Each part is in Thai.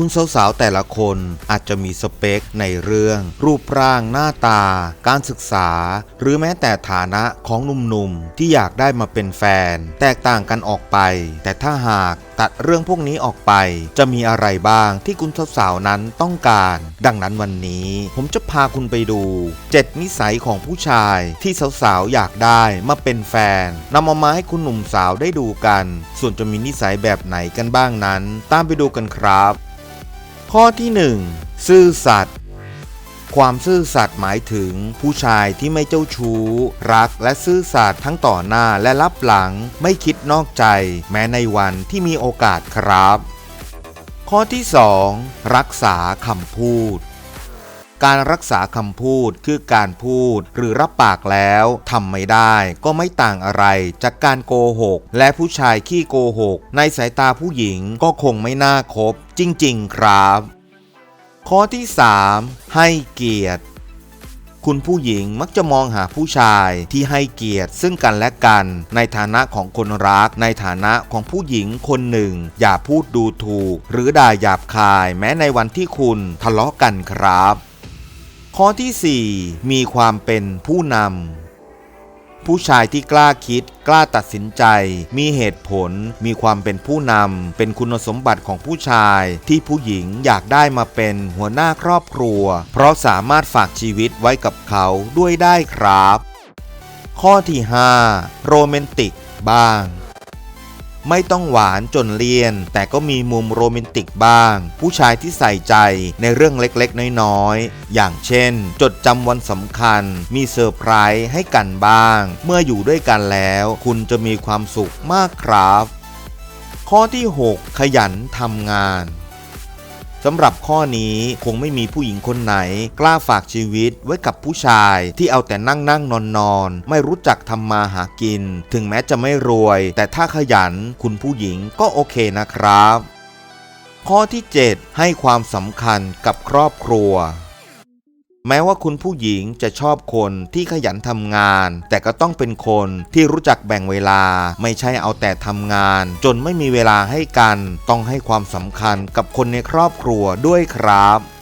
คุณสาวๆแต่ละคนอาจจะมีสเปคในเรื่อง รูปร่างหน้าตา การศึกษา หรือแม้แต่ฐานะของหนุ่มๆ ที่อยากได้มาเป็นแฟน แตกต่างกันออกไป แต่ถ้าหากตัดเรื่องพวกนี้ออกไป จะมีอะไรบ้างที่คุณสาวๆนั้นต้องการ ดังนั้นวันนี้ ผมจะพาคุณไปดู 7 นิสัยของผู้ชายที่สาวๆอยากได้มาเป็นแฟนนำมามาให้คุณหนุ่มสาวได้ดูกัน ส่วนจะมีนิสัยแบบไหนกันบ้างนั้น ตามไปดูกันครับ ข้อที่ 1 ซื่อสัตย์ความซื่อสัตย์หมายถึงผู้ชายที่ไม่เจ้าชู้ รักและซื่อสัตย์ทั้งต่อหน้าและรับหลังไม่คิดนอกใจ แม้ในวันที่มีโอกาสครับ ข้อที่ 2 รักษาคำพูด การรักษาคำพูดคือการพูดหรือรับปากแล้วทำไม่ได้ ก็ไม่ต่างอะไรจากการโกหก และผู้ชายขี้โกหก ในสายตาผู้หญิงก็คงไม่น่าคบ จริง ๆ ครับ ข้อที่ 3 ให้เกียรติคุณผู้หญิงมักจะมองหาผู้ชายที่ให้เกียรติซึ่งกันและกัน ในฐานะของคนรัก ในฐานะของผู้หญิงคนหนึ่ง อย่าพูดดูถูก หรือด่าหยาบคาย แม้ในวันที่คุณทะเลาะกันครับ ข้อทีสี่ 4 มีความเป็นผู้นำ ผู้ชายที่กล้าคิด กล้าตัดสินใจ มีเหตุผล มีความเป็นผู้นำ เป็นคุณสมบัติของผู้ชาย ที่ผู้หญิงอยากได้มาเป็นหัวหน้าครอบครัว เพราะสามารถฝากชีวิตไว้กับเขาด้วยได้ครับ ข้อที่ 5 โรแมนติกบ้าง ไม่ต้องหวานจนเลี่ยน แต่ก็มีมุมโรแมนติกบ้าง ผู้ชายที่ใส่ใจในเรื่องเล็กๆ น้อยๆ อย่างเช่น จดจำวันสำคัญ มีเซอร์ไพรส์ให้กันบ้าง เมื่ออยู่ด้วยกันแล้ว คุณจะมีความสุขมากครับ ข้อที่ 6 ขยันทำงาน สำหรับข้อนี้คงไม่มีผู้หญิงคนไหน กล้าฝากชีวิตไว้กับผู้ชายที่เอาแต่นั่งนั่งนอนนอนไม่รู้จักทำมาหากิน ถึงแม้จะไม่รวย แต่ถ้าขยันคุณผู้หญิงก็โอเคนะครับ ข้อที่ 7 ให้ความสำคัญกับครอบครัว แม้ว่าคุณผู้หญิงจะชอบคนที่ขยันทำงาน แต่ก็ต้องเป็นคนที่รู้จักแบ่งเวลา ไม่ใช่เอาแต่ทำงาน จนไม่มีเวลาให้กัน ต้องให้ความสำคัญกับคนในครอบครัวด้วยครับ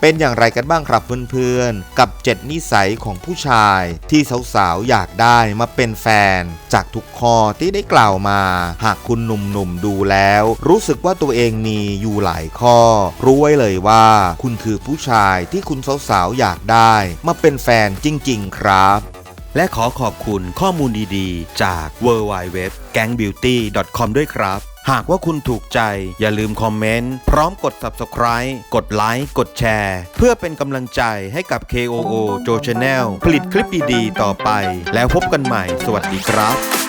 เป็นอย่างไรกันบ้างครับเพื่อนๆ กับ 7 นิสัยของผู้ชายที่สาวๆ อยากได้มาเป็นแฟน จากทุกข้อที่ได้กล่าวมา หากคุณหนุ่มๆ ดูแล้ว รู้สึกว่าตัวเองมีอยู่หลายข้อ รู้ไว้เลยว่า คุณคือผู้ชายที่คุณสาวๆ อยากได้ มาเป็นแฟนจริง ๆ ครับและขอขอบคุณข้อมูลดีๆ จาก w w w g a n g b e a u t y c o m ด้วยครับ หากว่าคุณถูกใจ อย่าลืมคอมเมนต์ พร้อมกด Subscribe กดไลค์กดแชร์ เพื่อเป็นกำลังใจให้กับ KOO Joe Channel ผลิตคลิปดีๆ ต่อไป แล้วพบกันใหม่ สวัสดีครับ